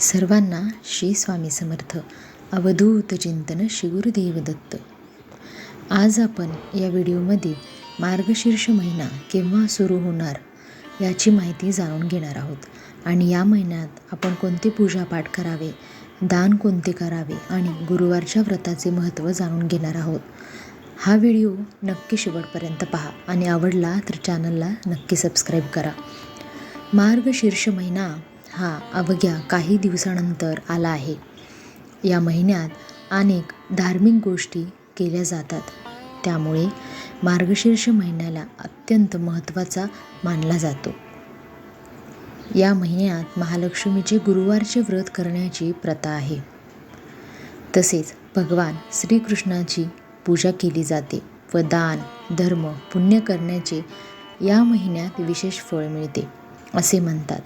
सर्वांना श्री स्वामी समर्थ. अवधूत चिंतन शिवुरदेव दत्त. आज आपण या व्हिडिओमध्ये मार्गशीर्ष महिना केव्हा सुरू होणार याची माहिती जाणून घेणार आहोत. आणि या महिन्यात आपण कोणते पूजापाठ करावे दान कोणते करावे आणि गुरुवारच्या व्रताचे महत्त्व जाणून घेणार आहोत. हा व्हिडिओ नक्की शेवटपर्यंत पहा आणि आवडला तर चॅनलला नक्की सबस्क्राईब करा. मार्गशीर्ष महिना हा अवघ्या काही दिवसानंतर आला आहे. या महिन्यात अनेक धार्मिक गोष्टी केल्या जातात. त्यामुळे मार्गशीर्ष महिन्याला अत्यंत महत्त्वाचा मानला जातो. या महिन्यात महालक्ष्मीचे गुरुवारचे व्रत करण्याची प्रथा आहे. तसेच भगवान श्रीकृष्णाची पूजा केली जाते व दान धर्म पुण्य करण्याचे या महिन्यात विशेष फळ मिळते असे म्हणतात.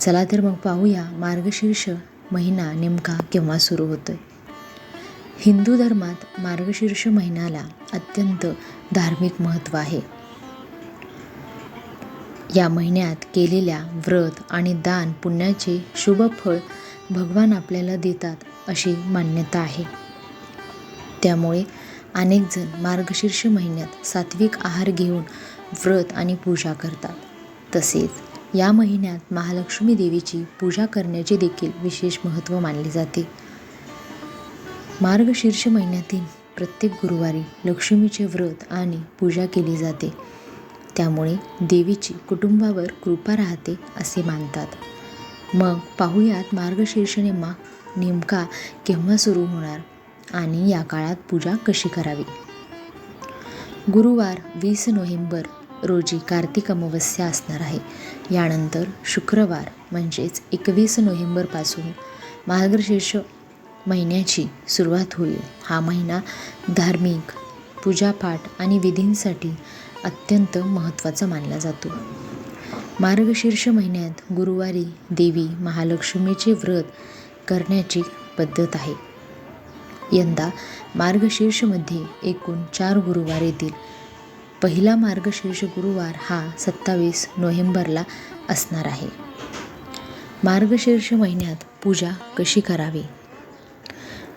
चला तर मग पाहूया मार्गशीर्ष महिना नेमका केव्हा सुरू होतोय. हिंदू धर्मात मार्गशीर्ष महिन्याला अत्यंत धार्मिक महत्त्व आहे. या महिन्यात केलेल्या व्रत आणि दान पुण्याचे शुभ फळ भगवान आपल्याला देतात अशी मान्यता आहे. त्यामुळे अनेकजण मार्गशीर्ष महिन्यात सात्विक आहार घेऊन व्रत आणि पूजा करतात. तसेच या महिन्यात महालक्ष्मी देवीची पूजा करण्याचे देखील विशेष महत्त्व मानले जाते. मार्गशीर्ष महिन्यातील प्रत्येक गुरुवारी लक्ष्मीचे व्रत आणि पूजा केली जाते. त्यामुळे देवीची कुटुंबावर कृपा राहते असे मानतात. मग पाहूयात मार्गशीर्ष नेमा नेमका केव्हा सुरू होणार आणि या काळात पूजा कशी करावी? गुरुवार वीस नोव्हेंबर रोजी कार्तिक अमावस्या असणार आहे. यानंतर शुक्रवार म्हणजेच एकवीस नोव्हेंबरपासून मार्गशीर्ष महिन्याची सुरुवात होईल. हा महिना धार्मिक पूजापाठ आणि विधींसाठी अत्यंत महत्त्वाचा मानला जातो. मार्गशीर्ष महिन्यात गुरुवारी देवी महालक्ष्मीचे व्रत करण्याची पद्धत आहे. यंदा मार्गशीर्षमध्ये एकूण चार गुरुवार येतील. पहिला मार्गशीर्ष गुरुवार हा सत्तावीस नोव्हेंबरला असणार आहे. मार्गशीर्ष महिन्यात पूजा कशी करावी?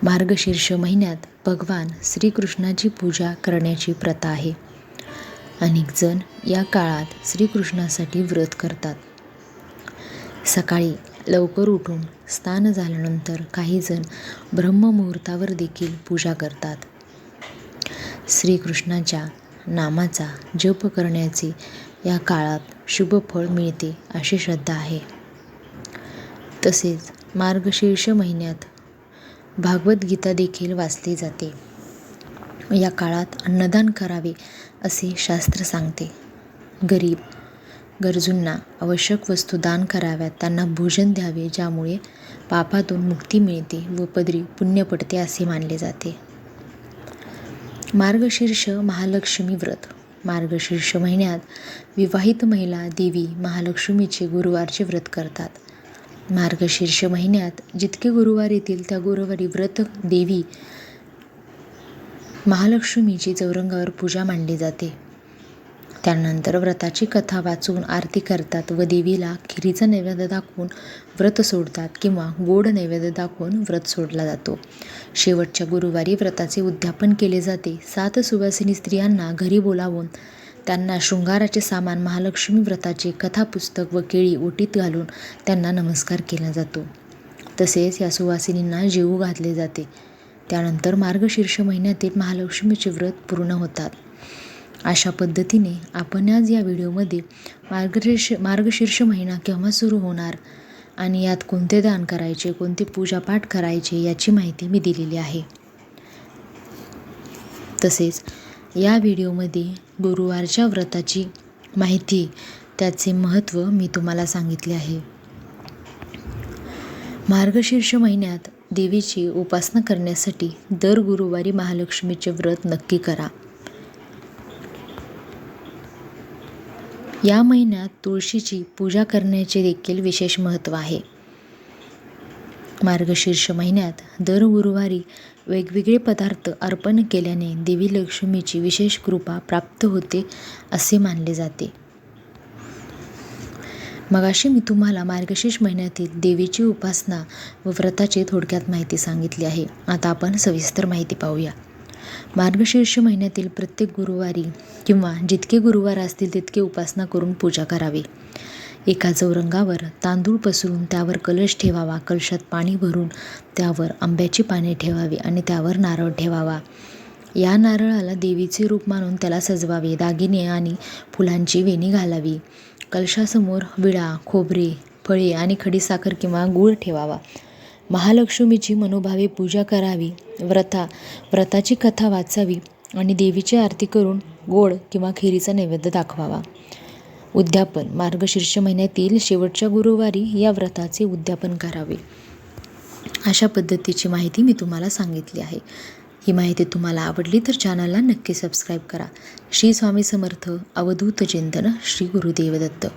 मार्गशीर्ष महिन्यात भगवान श्रीकृष्णाची पूजा करण्याची प्रथा आहे. अनेक जण या काळात श्रीकृष्णासाठी व्रत करतात. सकाळी लवकर उठून स्नान झाल्यानंतर काही जण ब्रह्ममुहूर्तावर देखील पूजा करतात. श्रीकृष्णाच्या नामाचा जप करण्याचे या काळात शुभ फळ मिळते अशी श्रद्धा आहे. तसेच मार्गशीर्ष महिन्यात भागवद्गीता देखील वाचली जाते. या काळात अन्नदान करावे असे शास्त्र सांगते. गरीब गरजूंना आवश्यक वस्तू दान कराव्यात त्यांना भोजन द्यावे ज्यामुळे पापातून मुक्ती मिळते व पदरी पुण्य पडते असे मानले जाते. मार्गशीर्ष महालक्ष्मी व्रत. मार्गशीर्ष महिन्यात विवाहित महिला देवी महालक्ष्मीचे गुरुवारचे व्रत करतात. मार्गशीर्ष महिन्यात जितके गुरुवार येतील त्या गुरुवारी व्रत देवी महालक्ष्मीची चौरंगावर पूजा मांडली जाते. त्यानंतर व्रताची कथा वाचून आरती करतात व देवीला खिरीचा नैवेद्य दाखवून व्रत सोडतात किंवा गोड नैवेद्य दाखवून व्रत सोडला जातो. शेवटच्या गुरुवारी व्रताचे उद्यापन केले जाते. सात सुवासिनी स्त्रियांना घरी बोलावून त्यांना शृंगाराचे सामान महालक्ष्मी व्रताचे कथापुस्तक व केळी ओटीत घालून त्यांना नमस्कार केला जातो. तसेच या सुवासिनींना जेवू घातले जाते. त्यानंतर मार्गशीर्ष महिन्यातील महालक्ष्मीचे व्रत पूर्ण होतात. अशा पद्धतीने आपण आज या व्हिडिओमध्ये मार्गशीर्ष मार्गशीर्ष महिना केव्हा सुरू होणार आणि यात कोणते दान करायचे कोणते पूजापाठ करायचे याची माहिती मी दिलेली आहे. तसेच या व्हिडिओमध्ये गुरुवारच्या व्रताची माहिती त्याचे महत्त्व मी तुम्हाला सांगितले आहे. मार्गशीर्ष महिन्यात देवीची उपासना करण्यासाठी दर गुरुवारी महालक्ष्मीचे व्रत नक्की करा. या महिन्यात तुळशीची पूजा करण्याचे देखील विशेष महत्त्व आहे. मार्गशीर्ष महिन्यात दर गुरुवारी वेगवेगळे पदार्थ अर्पण केल्याने देवी लक्ष्मीची विशेष कृपा प्राप्त होते असे मानले जाते. मगाशी मी तुम्हाला मार्गशीर्ष महिन्यातील देवीची उपासना व व्रताची थोडक्यात माहिती सांगितली आहे. आता आपण सविस्तर माहिती पाहूया. मार्गशीर्ष महिन्यातील प्रत्येक गुरुवारी किंवा जितके गुरुवार असतील तितके उपासना करून पूजा करावी. एका चौरंगावर तांदूळ पसरून त्यावर कलश ठेवावा कलशात पाणी भरून त्यावर आंब्याची पाने ठेवावी आणि त्यावर नारळ ठेवावा. या नारळाला देवीचे रूप मानून त्याला सजवावे दागिने आणि फुलांची वेणी घालावी. कलशासमोर विळा खोबरे फळे आणि खडीसाखर किंवा गूळ ठेवावा. महालक्ष्मीची मनोभावे पूजा करावी व्रता व्रताची कथा वाचावी आणि देवीची आरती करून गोड किंवा खिरीचा नैवेद्य दाखवावा. उद्यापन मार्गशीर्ष महिन्यातील शेवटच्या गुरुवारी या व्रताचे उद्यापन करावे. अशा पद्धतीची माहिती मी तुम्हाला सांगितली आहे. ही माहिती तुम्हाला आवडली तर चॅनलला नक्की सबस्क्राईब करा. श्री स्वामी समर्थ अवधूत चिंतन श्री गुरुदेवदत्त.